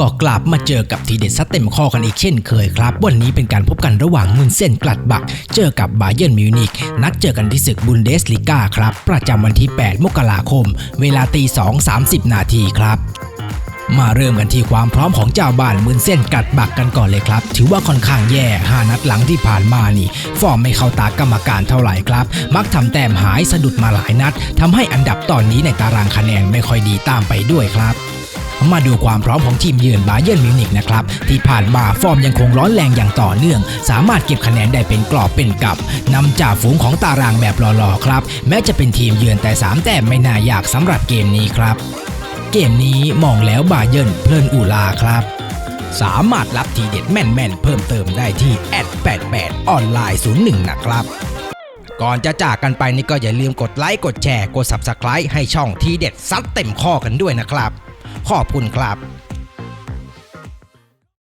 ก็กลับมาเจอกับทีเด็ดซัดเต็มข้อกันอีกเช่นเคยครับ วันนี้เป็นการพบกันระหว่างมุนเส้นกลัดบัก เจอกับบาเยิร์นมิวนิกนัดเจอกันที่ศึกบุนเดสลิก้าครับ ประจำวันที่ 8 มกราคม เวลาตี2 30 นาทีครับมาเริ่มกันที่ความพร้อมของเจ้าบ้านมืนเส้นกัดบักกันก่อนเลยครับ ถือว่าค่อนข้างแย่5นัดหลังที่ผ่านมานี่ ฟอร์มไม่เข้าตากรรมการเท่าไหร่ครับ มักทำแต้มหายสะดุดมาหลายนัดทำให้อันดับตอนนี้ในตารางคะแนนไม่ค่อยดีตามไปด้วยครับ มาดูความพร้อมของทีมเยือนบาเยิร์นมิวนิกนะครับที่ผ่านมาฟอร์มยังคงร้อนแรงอย่างต่อเนื่อง สามารถเก็บคะแนนได้เป็นกรอบเป็นกับนำจ่าฝูงของตารางแบบหล่อๆครับ แม้จะเป็นทีมเยือนแต่ 3 แต้มไม่น่ายากสำหรับเกมนี้ครับ เกมนี้มองแล้วบาเยิร์นเพลินอูลาครับสามารถรับทีเด็ดแม่นๆ เพิ่มเติมได้ที่แอด88ออนไลน์01 นะครับ ก่อนจะจากกันไปนี่ก็อย่าลืมกดไลค์ กดแชร์ กด Subscribe ให้ช่องทีเด็ดซัดเต็มข้อกันด้วยนะครับ ขอบคุณครับ